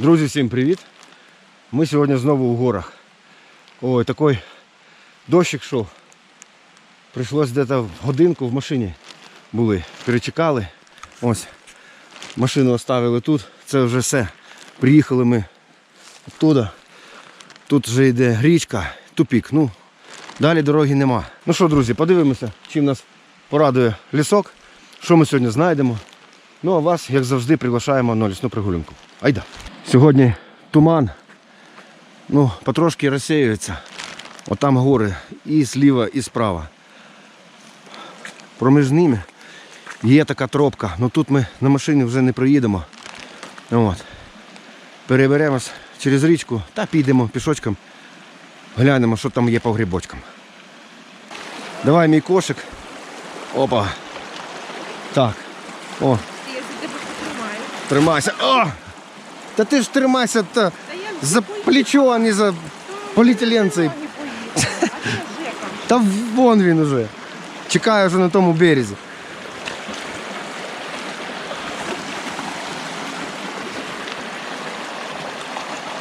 Друзі, всім привіт! Ми сьогодні знову у горах. Ой, такий дощик йшов. Прийшлось десь годинку в машині були. Перечекали. Ось. Машину оставили тут. Це вже все. Приїхали ми оттуда. Тут вже йде річка, тупік. Ну, далі дороги нема. Ну що, друзі, подивимося, чим нас порадує лісок. Що ми сьогодні знайдемо. Ну а вас, як завжди, приглашаємо на лісну прогулянку. Айда. Сьогодні туман. Ну, потрошки розсіюється. Отам гори і зліва, і справа. Проміж ними є така тропка. Ну тут ми на машині вже не проїдемо. От. Переберемось через річку та підемо пішочком. Глянемо, що там є по грибочкам. Давай мій кошик. Опа. Так. О. Тримайся. О! Та ти ж тримайся та Та я за плечо, а не за поліетилен цей. не поїду. А ти Жека. Та вон він уже. Чекає вже на тому березі.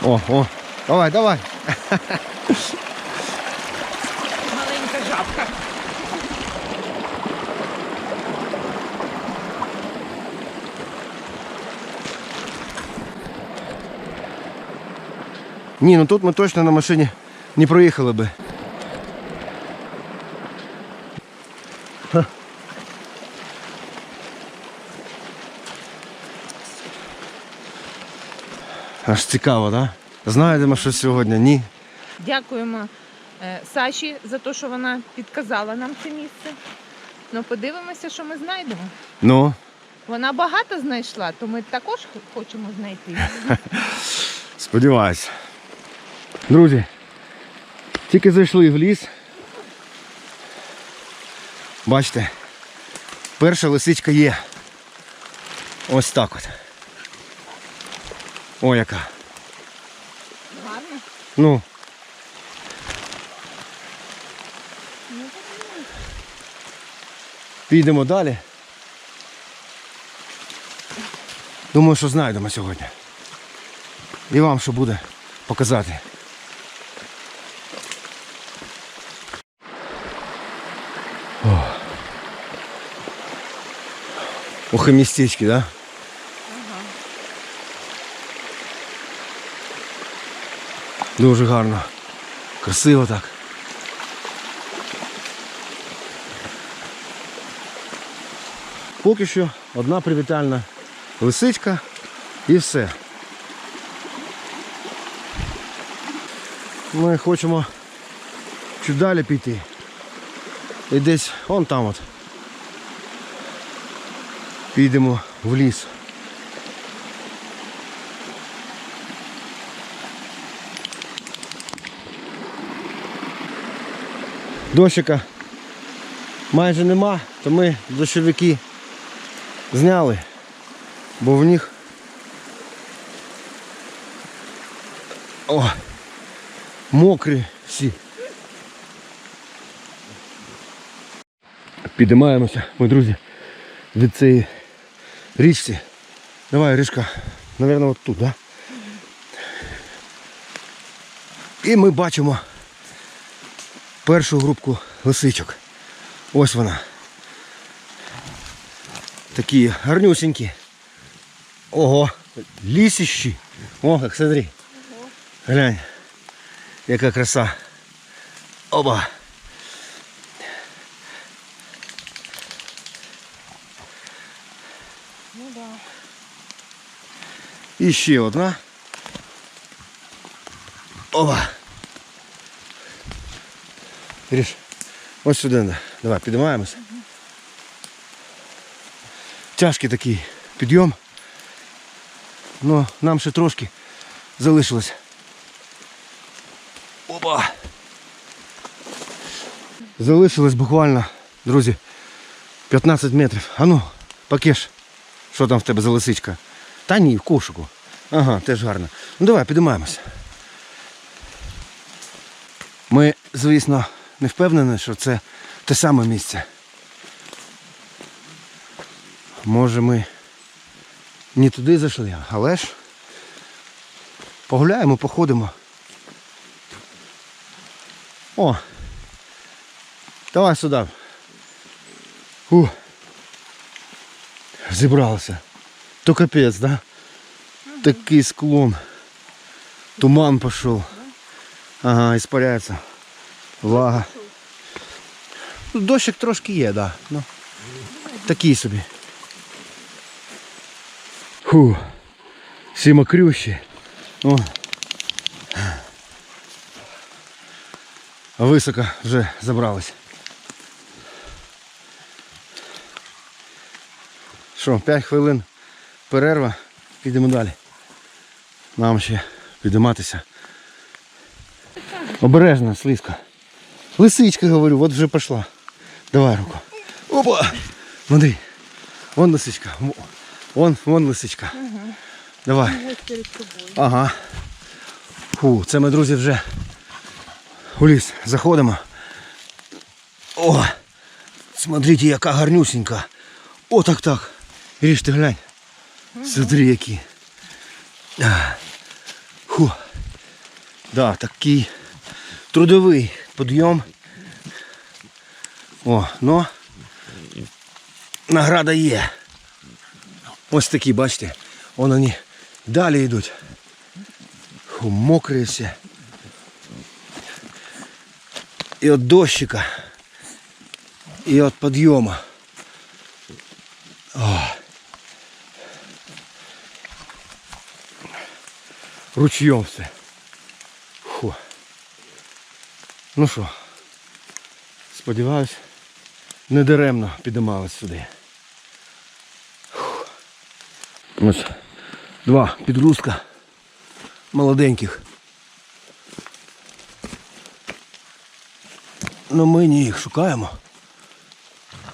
О, о, давай, давай. Ні, ну тут ми точно на машині не проїхали би. Ха. Аж цікаво, так? Да? Знайдемо щось сьогодні? Ні. Дякуємо е, Саші за те, що вона підказала нам це місце. Ну, подивимося, що ми знайдемо. Ну, Вона багато знайшла, то ми також хочемо знайти. сподіваюся. Друзі, тільки зайшли в ліс. Бачите, перша лисичка є. Ось так от. О, яка. Гарно. Ну. Підемо далі. Думаю, що знайдемо сьогодні. І вам що буде показати. Ох і містечки. Да? Ага. Дуже гарно. Красиво так. Поки що одна привітальна лисичка і все. Ми хочемо чуть далі піти. І десь вон там от. Підемо в ліс. Дощика майже нема, то ми дощовики зняли, бо в них о, мокрі всі. Підіймаємося, ми друзі, від цієї річці. Давай, Ришка, мабуть, от тут, да? І ми бачимо першу групку лисичок. Ось вона. Такі гарнюсенькі. Ого, лісищі. О, як смотри. Глянь. Яка краса. Оба. І ще одна. Оба. Ріш, ось сюди. Давай, підіймаємося. Тяжкий такий підйом. Ну, нам ще трошки залишилось. Опа! Залишилось буквально, друзі, 15 метрів. А ну, пакеш. Що там в тебе за лисичка? Та ні, в кошику. Ага, теж гарно. Ну давай, підіймаємося. Ми, звісно, не впевнені, що це те саме місце. Може ми не туди зайшли, але ж Погуляємо, походимо. О! Давай сюди. Фу. Зібралися. То капець, да? Такий склон. Туман пішов. Ага, іспаряється. Влага. Ну, дощик трошки є, да. Ну, такий собі. Фу. Всі мокрющі. О. Високо вже забрались. Що, 5 хвилин перерва, підемо далі. Нам ще підійматися. Обережно, слизько. Лисичка, говорю, от вже пішла. Давай руку. Опа! Смотри. Вон лисичка. Вон, вон лисичка. Давай. Ага. Фу, це ми, друзі, вже у ліс заходимо. О! Смотрите, яка гарнюсенька. О, так так. Ріж ти глянь. Смотри, які. Фу. Да, такий трудовий підйом. О, ну. Награда є. Ось такі, бачите. Вон вони далі йдуть. Мокрі всі. І от дощика. І от підйому. О. Ручьем все. Фу. Ну що, сподіваюсь, не даремно підіймались сюди. Ось два підростка молоденьких. Ну ми не їх шукаємо.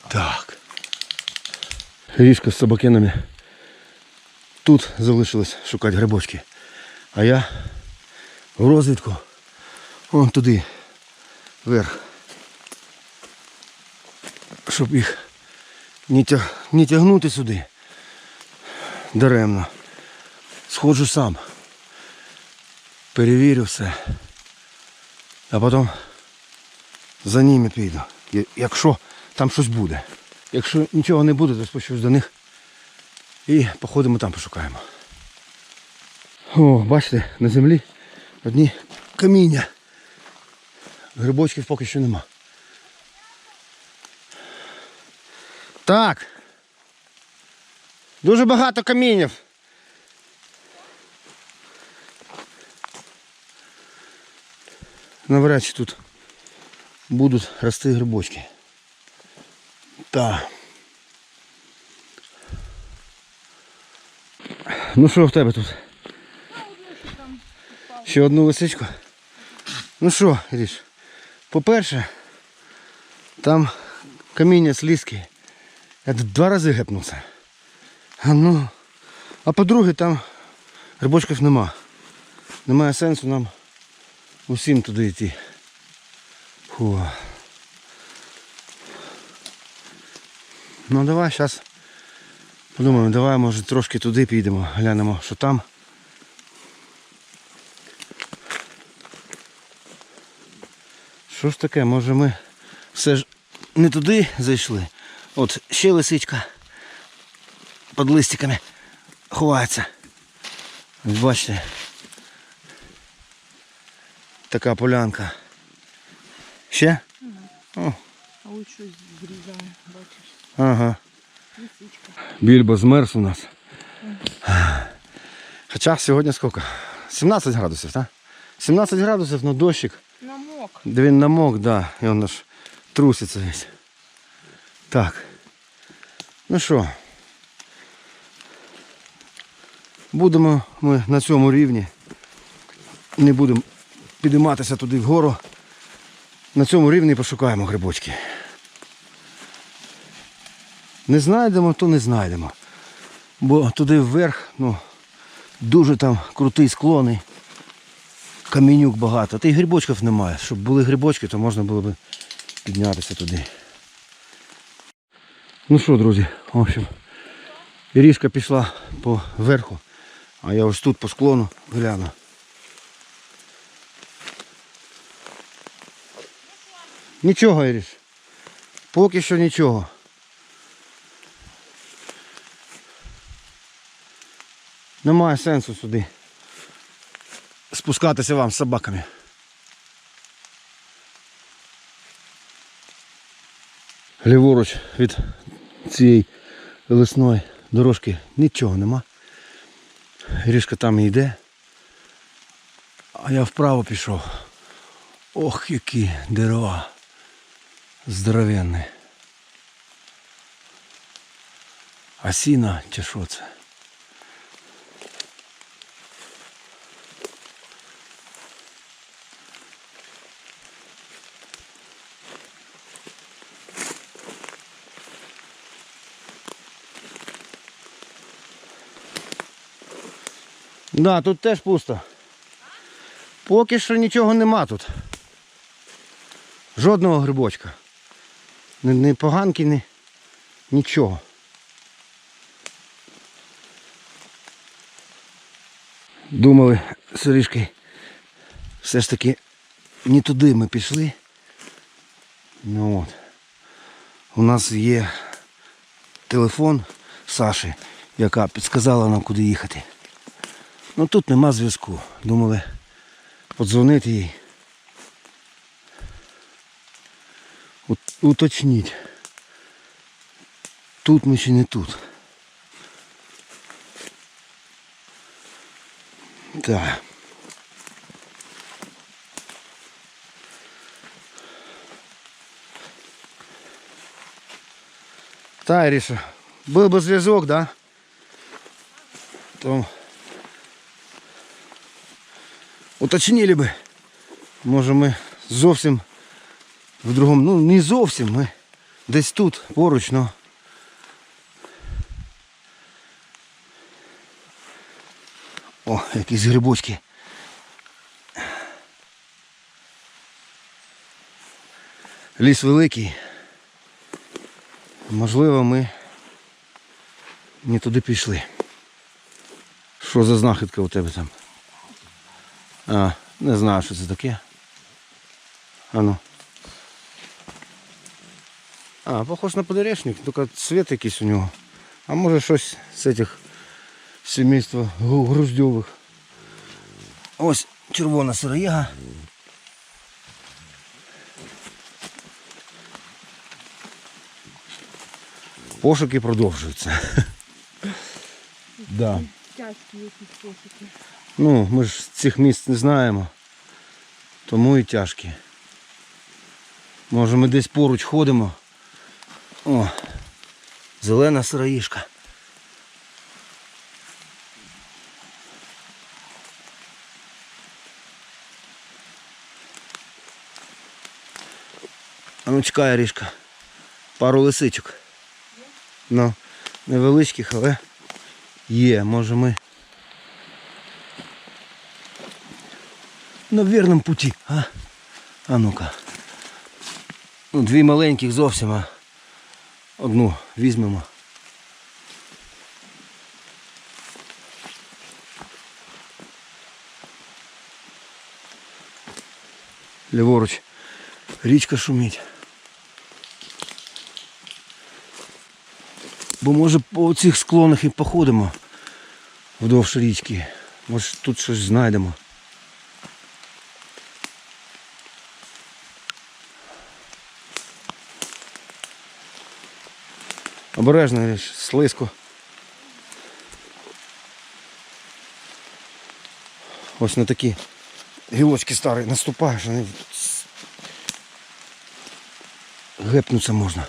Так. Ріжка з собакенами. Тут залишилось шукати грибочки. А я в розвідку вон туди, вверх. Щоб їх не, тяг... не тягнути сюди. Даремно. Сходжу сам. Перевірю все. А потім за ними піду. Якщо там щось буде. Якщо нічого не буде, то спущусь до них і походимо там пошукаємо. О, бачите, на землі одні каміння. Грибочків поки що нема. Так. Дуже багато камінів. Навряд чи тут будуть рости грибочки. Так. Ну що в тебе тут? Ще одну лисичку. Ну що, Іріш, по-перше, там каміння слизьке. Я два рази гепнувся. А ну. А по-друге, там грибочків нема. Немає сенсу нам усім туди йти. Фу. Ну давай зараз подумаємо, давай може трошки туди підемо, глянемо, що там. Що ж таке, може ми все ж не туди зайшли. От ще лисичка під листиками ховається. Ось Бачите. Така полянка. Ще? О, А ось щось зрізане, бачиш. ага. Лисичка. Більбо змерз у нас. Хоча сьогодні скільки? 17 градусів, так? 17 градусів, на дощик. Намок. Де він намок, да, і він аж труситься весь. Так. Ну що? Будемо ми на цьому рівні. Не будемо підійматися туди вгору. На цьому рівні пошукаємо грибочки. Не знайдемо, то не знайдемо. Бо туди вверх, ну, дуже там крутий склони камінюк багато. Та й грибочків немає. Щоб були грибочки, то можна було б піднятися туди. Ну що, друзі, в общем, ріжка пішла по верху, а я ось тут по склону гляну. Нічого, Іріш. Поки що нічого. Немає сенсу сюди спускатися вам з собаками. Ліворуч від цієї лисної дорожки нічого нема. Ріжка там і йде. А я вправо пішов. Ох, які дерева. Здоровенні. А сіна чи що це? Да, тут теж пусто. Поки що нічого нема тут. Жодного грибочка. Ні, ні поганки, ні нічого. Думали з Орішкою, все ж таки не туди ми пішли. Ну от. У нас є телефон Саші, яка підказала нам, куди їхати. Ну тут нема зв'язку. Думали подзвонити їй. Уточніть. Тут ми чи не тут. Так. Та, Ириша, был бы зв'язок, да? То уточнили би. Може ми зовсім в другому, ну не зовсім, ми десь тут, поруч, но. О, якісь грибочки. Ліс великий. Можливо, ми не туди пішли. Що за знахідка у тебе там? А, не знаю, що це таке. А ну. А, похож на подорешник, тільки цвет якийсь у нього. А може щось з цих сімейства гру- груздьових. Ось червона сирояга. Пошуки продовжуються. Да. Тяжкі якісь пошуки. Ну, ми ж цих місць не знаємо. Тому і тяжкі. Може ми десь поруч ходимо. О, зелена сироїшка. А ну чекай, Рішка. Пару лисичок. Ну, невеличких, але є. Може ми на вірному путі, а? А ну-ка. Ну, дві маленьких зовсім, а одну візьмемо. Ліворуч. Річка шумить. Бо може по цих склонах і походимо вдовж річки. Може тут щось знайдемо. Обережно, слизько. Ось на такі гілочки старі наступаєш, вони гепнуться можна.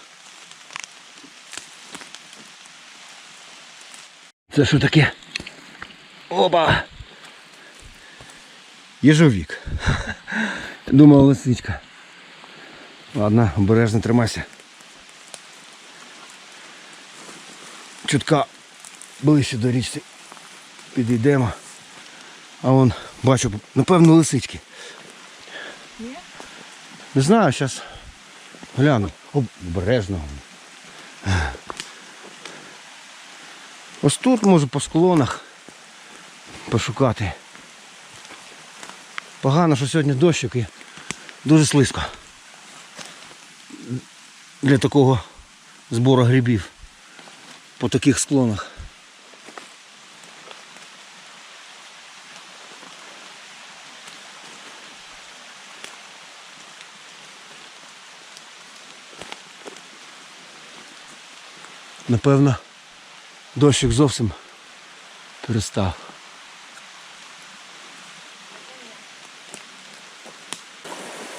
Це що таке? Опа! Єжовік. Думав лисичка. Ладно, обережно тримайся. Чутка ближче до річці підійдемо. А вон, бачу, напевно, лисички. Не знаю, зараз гляну. Обережно. Ось тут можу по склонах пошукати. Погано, що сьогодні дощик і дуже слизько. для такого збору грибів по таких склонах. Напевно, дощик зовсім перестав.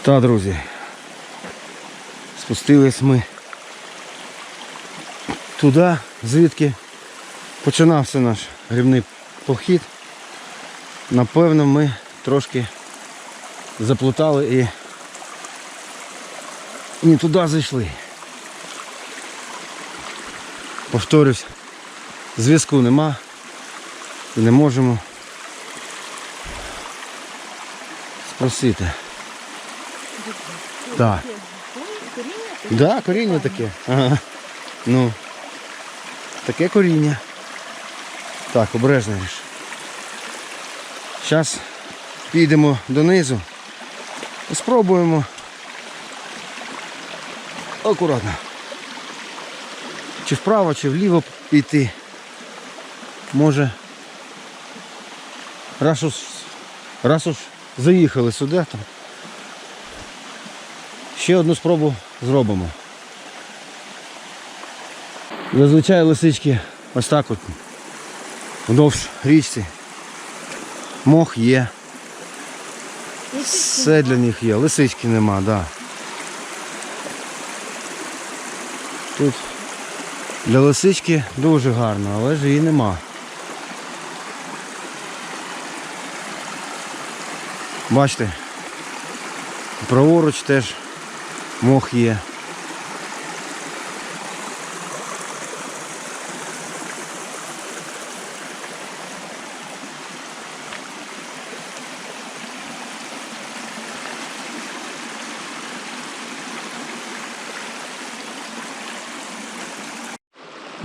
Та, друзі, спустились ми туди, звідки починався наш грибний похід. Напевно, ми трошки заплутали і не туди зайшли. Повторюсь, зв'язку нема і не можемо спросити. Так. Да, коріння таке. Ага. Ну. Таке коріння. Так, обережно. Зараз підемо донизу спробуємо. Акуратно. Чи вправо, чи вліво піти. Може. Раз уж, раз уж заїхали сюди, там. Ще одну спробу зробимо. Зазвичай лисички ось так от вдовж річці. Мох є. Все для них є. Лисички нема, так. Да. Тут для лисички дуже гарно, але ж її нема. Бачите, праворуч теж мох є.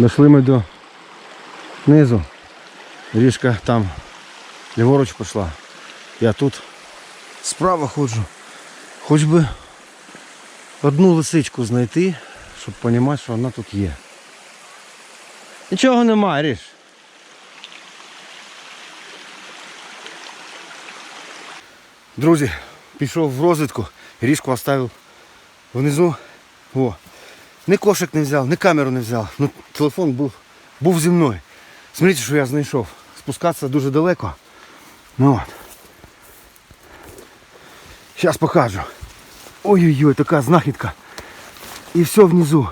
Дошли ми до низу. Ріжка там ліворуч пішла. Я тут справа ходжу. Хоч би одну лисичку знайти, щоб розуміти, що вона тут є. Нічого немає, Ріж. Друзі, пішов в розвідку, ріжку оставив внизу. О, ні кошик не взяв, ні камеру не взяв. Ну, телефон був, був зі мною. Смотрите, що я знайшов. Спускатися дуже далеко. Ну от. Зараз покажу. Ой-ой-ой, така знахідка. І все внизу.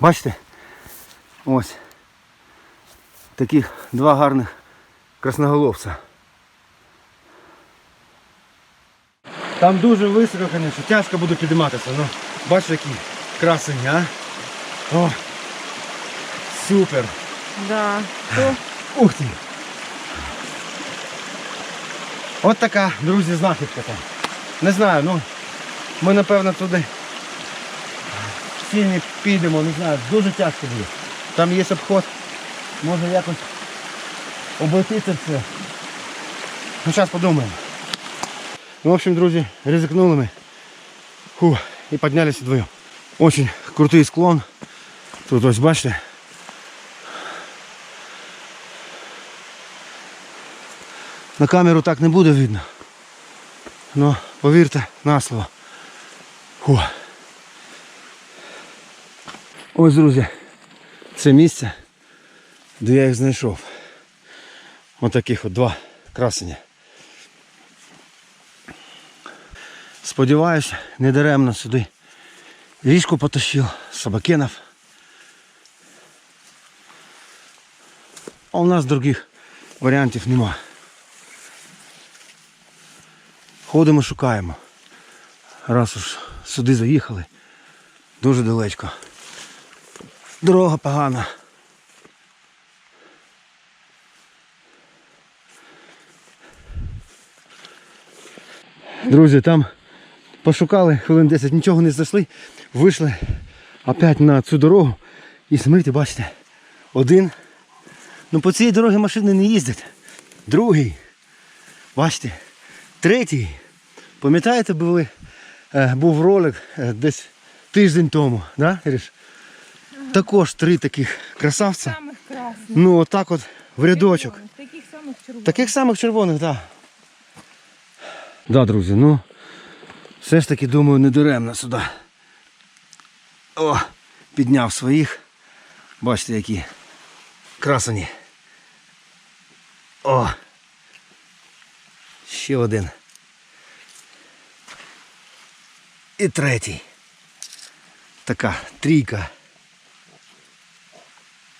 Бачите? Ось. Таких два гарних красноголовця. Там дуже високо, звісно, тяжко буде підійматися. Ну, бачиш, які красені, а? О, супер. Да. То Ух ти! От така, друзі, знахідка там. Не знаю, ну ми напевно туди не підемо, не знаю, дуже тяжко буде. Там є обход, може якось обійти це все. Ну зараз подумаємо. Ну, в общем, друзі, ризикнули ми. Фу, і піднялися вдвоєм. Очень крутий склон. Тут ось бачите. На камеру так не буде видно. Ну, повірте на слово. Фу. Ось, друзі, це місце, де я їх знайшов. Ось таких от два красення. Сподіваюсь, не даремно сюди річку потащив, собакенов. А у нас других варіантів нема. Ходимо, шукаємо. Раз уж сюди заїхали, дуже далечко. Дорога погана. Друзі, там пошукали хвилин 10, нічого не знайшли, вийшли опять на цю дорогу. І смотрите, бачите, один. Ну по цій дорогі машини не їздять. Другий. Бачите, третій. Пам'ятаєте, були, е, був ролик е, десь тиждень тому, да, Іриш? Також три таких красавця. Самих красних. Ну, отак от в рядочок. Таких самих червоних. Таких самих червоних, так. Да. да, друзі, ну все ж таки думаю, не даремно сюди. О, підняв своїх. Бачите, які красені. О! Ще один. І третій. Така трійка.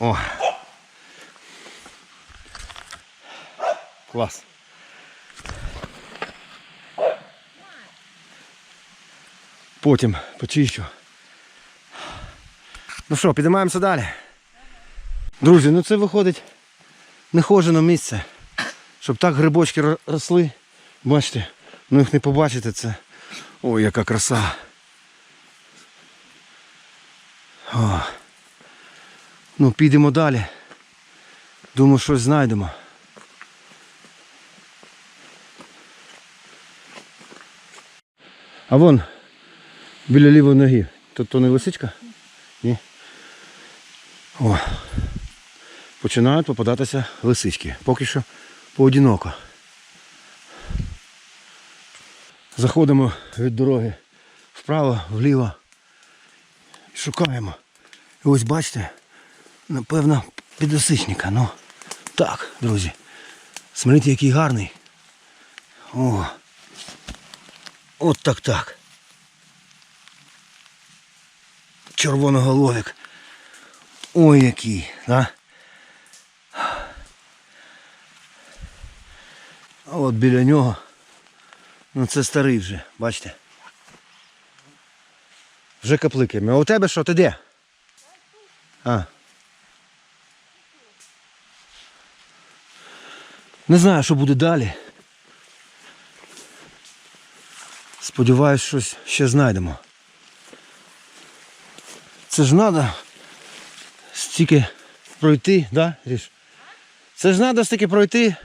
О. Клас. Потім почищу. Ну що, підіймаємося далі. Друзі, ну це виходить нехожене місце. Щоб так грибочки росли. Бачите, ну їх не побачите це. Ой, яка краса. О. Ну, підемо далі. Думаю, щось знайдемо. А вон біля лівої ноги. Тут то не лисичка? Ні. О. Починають попадатися лисички. Поки що поодиноко. Заходимо від дороги вправо, вліво. Шукаємо. І ось бачите, напевно, підосичника. Ну, так, друзі. Смотрите, який гарний. О. От так так. Червоноголовик. Ой який, да? А от біля нього. Ну це старий вже, бачите. Вже капликами. А у тебе що, ти де? А. Не знаю, що буде далі. Сподіваюсь, щось ще знайдемо. Це ж треба стільки пройти, да, Ріш? Це ж треба стільки пройти.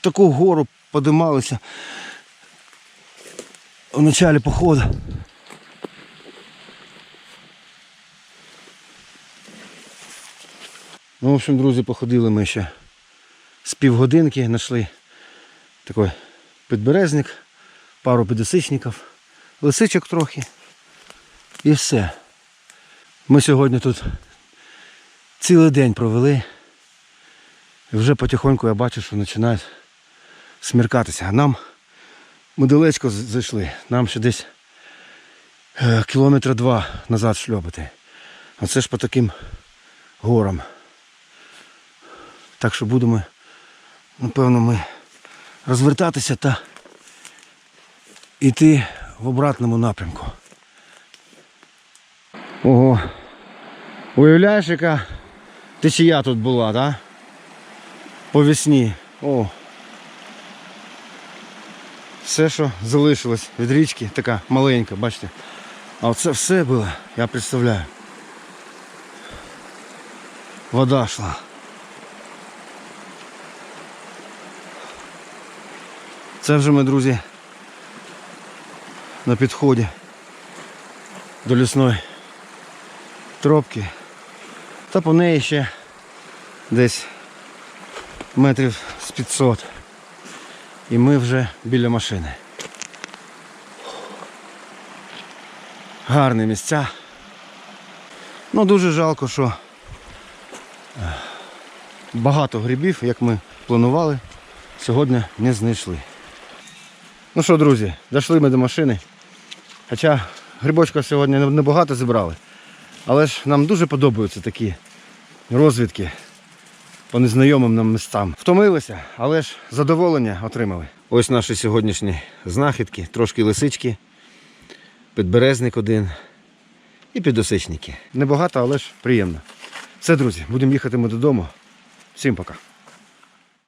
Таку гору подималися в началі походу. Ну, в общем, друзі, походили ми ще з півгодинки, знайшли такий підберезник, пару підосичників, лисичок трохи і все. Ми сьогодні тут цілий день провели. І вже потихоньку я бачу, що починають смеркатися. А нам ми далечко зайшли. Нам ще десь е, кілометра два назад шльопати. А це ж по таким горам. Так що будемо, напевно, ми розвертатися та йти в обратному напрямку. Ого. Уявляєш, яка течія тут була, так? По весні. О. Все, що залишилось від річки, така маленька, бачите. А оце все було, я представляю. Вода йшла. Це вже ми, друзі, на підході до лісної тропки. Та по неї ще десь метрів з 500. І ми вже біля машини. Гарні місця. Ну дуже жалко, що е, багато грибів, як ми планували, сьогодні не знайшли. Ну що, друзі, дійшли ми до машини. Хоча грибочка сьогодні небагато зібрали. Але ж нам дуже подобаються такі розвідки по незнайомим нам містам. Втомилися, але ж задоволення отримали. Ось наші сьогоднішні знахідки, трошки лисички, підберезник один і підосичники. Небагато, але ж приємно. Все, друзі, будемо їхати ми додому. Всім пока.